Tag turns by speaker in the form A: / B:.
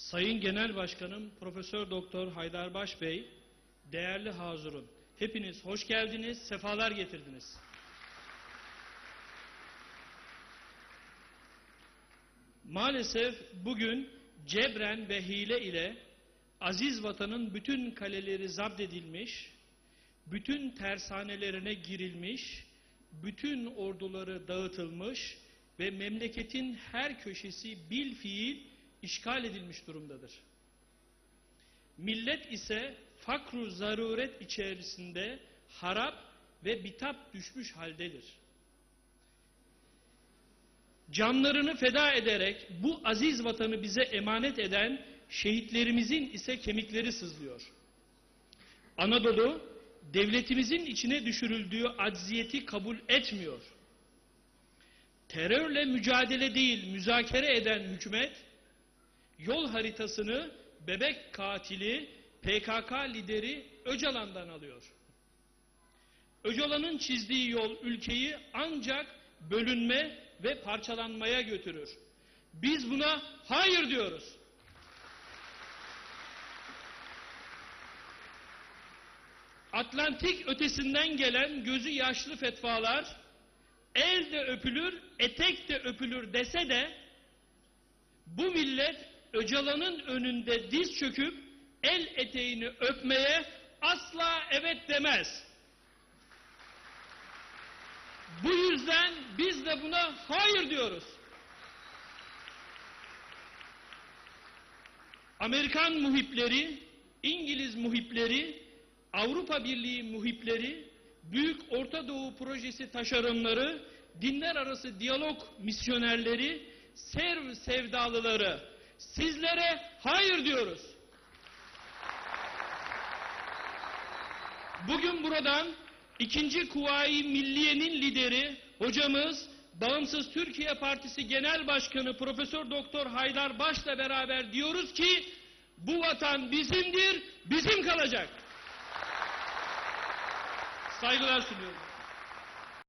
A: Sayın Genel Başkanım Profesör Doktor Haydarbaş Bey, değerli hazırın, hepiniz hoş geldiniz, sefalar getirdiniz. Maalesef bugün cebren ve hile ile aziz vatanın bütün kaleleri zapt edilmiş, bütün tersanelerine girilmiş, bütün orduları dağıtılmış ve memleketin her köşesi bil fiil işgal edilmiş durumdadır. Millet ise fakru zaruret içerisinde harap ve bitap düşmüş haldedir. Canlarını feda ederek bu aziz vatanı bize emanet eden şehitlerimizin ise kemikleri sızlıyor. Anadolu devletimizin içine düşürüldüğü acziyeti kabul etmiyor. Terörle mücadele değil müzakere eden hükümet yol haritasını bebek katili PKK lideri Öcalan'dan alıyor. Öcalan'ın çizdiği yol ülkeyi ancak bölünme ve parçalanmaya götürür. Biz buna hayır diyoruz. Atlantik ötesinden gelen gözü yaşlı fetvalar el de öpülür, etek de öpülür dese de bu millet Öcalan'ın önünde diz çöküp el eteğini öpmeye asla evet demez. Bu yüzden biz de buna hayır diyoruz. Amerikan muhipleri, İngiliz muhipleri, Avrupa Birliği muhipleri, Büyük Orta Doğu Projesi taşeronları, dinler arası diyalog misyonerleri, serv sevdalıları, sizlere hayır diyoruz. Bugün buradan ikinci Kuvayi Milliye'nin lideri hocamız Bağımsız Türkiye Partisi Genel Başkanı Profesör Doktor Haydar Baş'la beraber diyoruz ki bu vatan bizimdir, bizim kalacak. Saygılar sunuyorum.